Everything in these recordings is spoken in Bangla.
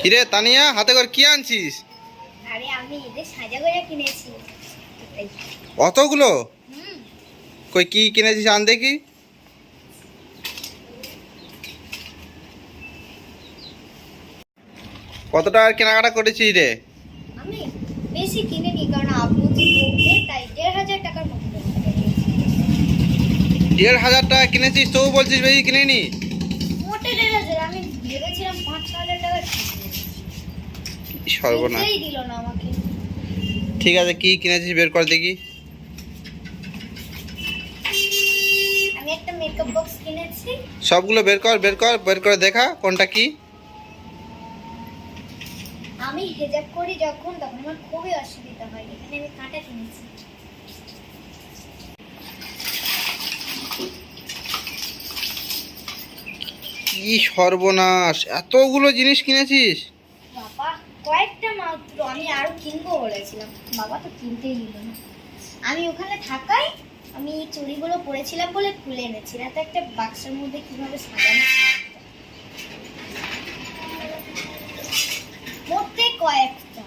কিরে তানিয়া হাতে করে কি আনছিস? আরে আমি এদের সাজা করে কিনেছি। অতগুলো? কই কি কিনেছিস আন দেখি। কত টাকার কেনাকাটা করেছিস রে? আমি বেশি কিনিনি কারণ আব্বু যে বলবে তাই দেড় হাজার টাকার মতো দেড় হাজার টাকা কিনেছিস তবু বলছিস বেশি কিনিনি? মোটে দেড় হাজার আমি ভেবেছিলাম পাঁচ হাজার কিনবো। সর্বনাশ। ঠিক আছে কি কিনেছিস বের কর দেখি। সবগুলো বের কর বের কর বের করে দেখা কোনটা কি। আমি হেজাব করি যখন তখন আমার খুবই অসুবিধা হয় এখানে আমি কাঁটা কিনেছি। কি সর্বনাশ এতগুলো জিনিস কিনেছিস? কয়েকটা মাত্র আমি আরও কিনবো বলেছিলাম। বাবা তো কিনতেই দিল না। আমি ওখানে থাকাই আমি এই চুড়িগুলো পরেছিলাম বলে খুলে এনেছি। না তো একটা বাক্সের মধ্যে কীভাবে সাজানো। মোটে কয়েকটা।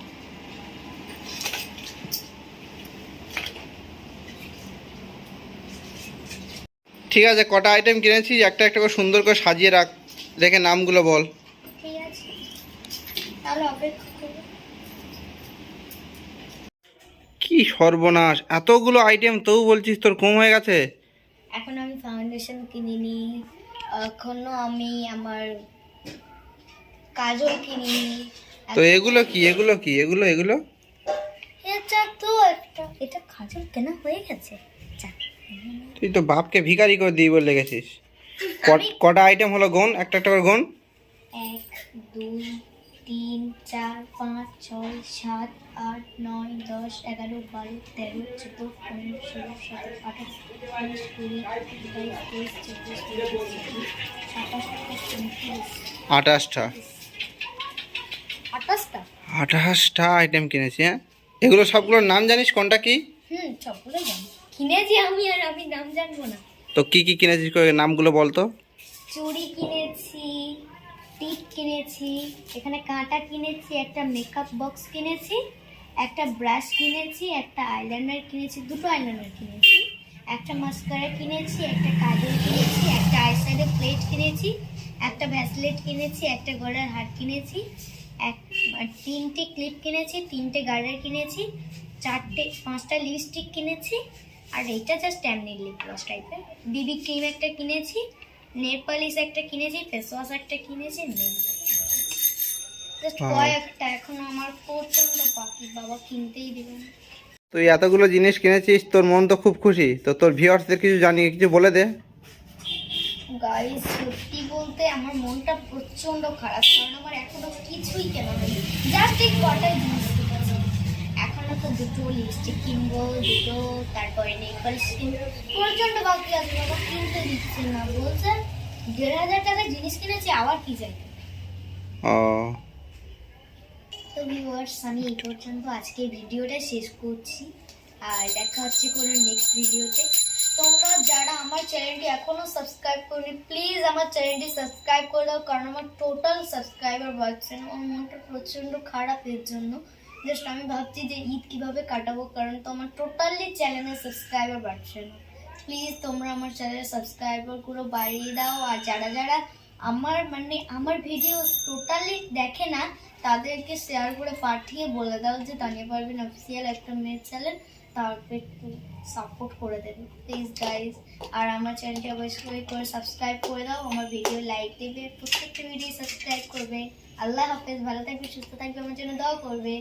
ঠিক আছে কটা আইটেম কিনেছিস একটা একটা করে সুন্দর করে সাজিয়ে রাখ দেখে নামগুলো বল। ঠিক আছে। তাহলে অপেক্ষা করব কি সর্বনাশ? এতগুলো আইটেম তবু বলছিস তোর কম হয়ে গেছে? এখন আমি ফাউন্ডেশন কিনিনি এখনও আমি আমার কাজল কিনিনি। তো এগুলো কি? এগুলো কি? এগুলো এগুলো? এটা তো একটা। এটা কাজল কেনা হয়ে গেছে। তুই তো বাপকে ভিখারি করে দিই বলে গেছিস। কটা আইটেম হলো গোন? একটা একটা করে গোন? এক দুই তিন চার পাঁচ ছয় সাত আট নয় দশ এগারো বারো তেরো চোদ্দ পনেরো ষোলো সতেরো আঠারো উনিশ কুড়ি বাইশ তেইশ চব্বিশ পঁচিশ আঠাশটা। আঠাশটা? আঠাশটা আইটেম কিনেছি হ্যাঁ? এগুলো সবগুলোর নাম জানিস? কোনটা কি? হুম সবগুলো জানি। কিনেছি আমি আর আমি নাম জানব না। তো কি কি কিনেছিস নামগুলো বল তো। চুড়ি কিনেছি টিপ কিনেছি, এখানে কাঁটা কিনেছি, একটা মেকআপ বক্স কিনেছি, একটা ব্রাশ কিনেছি, একটা আইলাইনার কিনেছি, দুটো আইলাইনার কিনেছি, একটা মাস্কারা কিনেছি, একটা কাজল কিনেছি, একটা আইশ্যাডো প্লেট কিনেছি, একটা ভ্যাসলেট কিনেছি, একটা গলার হার কিনেছি, এক, তিনটে ক্লিপ কিনেছি, তিনটে গার্ডার কিনেছি, চারটে, পাঁচটা লিপস্টিক কিনেছি, আর এটা জাস্ট এমনি লিপ গ্লস টাইপের বিবি ক্রিম একটা কিনেছি নেল পালিশ একটা কিনেছি ফেস ওয়াশ একটা কিনেছি হ্যাঁ। কয়েকটা এখন আমার প্রচণ্ড বাকি বাবা কিনতেই দেবে না। তুই এতগুলো জিনিস কিনেছিস তোর মন তো খুব খুশি। তো তোর ভিউয়ার্সদের কিছু জানি কিছু বলে দে। গাইস সত্যি বলতে আমার মনটা প্রচণ্ড খারাপ কারণ আমার এখনও কিছুই কেনা হয়নি। জাস্ট এই কটাই জিনিস। দুটো লিপস্টিক কিনবো দুটো তারপরে নেকপালিশ কিনবো প্রচণ্ড বাকি আছে বাবা কিনতে দিচ্ছে না। বলছে দেড় হাজার টাকার জিনিস কিনেছি আবার কি চাই? তো ভিউয়ার্স আমি এই পর্যন্ত আজকে ভিডিওটা শেষ করছি। আর দেখা হচ্ছে কোনো নেক্সট ভিডিওতে। তোমরা যারা আমার চ্যানেলটি এখনও সাবস্ক্রাইব করনি প্লিজ আমার চ্যানেলটি সাবস্ক্রাইব করে দাও কারণ আমার টোটাল সাবস্ক্রাইবার বাড়ছে না আমার মনটা প্রচণ্ড খারাপ এর জন্য। জাস্ট আমি ভাবছি যে ঈদ কীভাবে কাটাবো, কারণ তো আমার টোটালি চ্যানেলে সাবস্ক্রাইবার বাড়ছে না। প্লিজ তোমরা আমার চ্যানেলে সাবস্ক্রাইবারগুলো বাড়িয়ে দাও, আর যারা যারা আমার মানে আমার ভিডিও টোটালি দেখে না, তাদেরকে শেয়ার করে পাঠিয়ে বলে দাও যে তানিয়া পারবেন অফিসিয়াল একটা মেয়ের চ্যানেল তারপর একটু সাপোর্ট করে দেবে। প্লিজ গাইজ আর আমার চ্যানেলটি অবশ্যই করে সাবস্ক্রাইব করে দাও, আমার ভিডিও লাইক দেবে, প্রত্যেকটা ভিডিও সাবস্ক্রাইব করবে। আল্লাহ হাফেজ, ভালো থাকবে, সুস্থ থাকবে, আমার জন্য দোয়া করবে।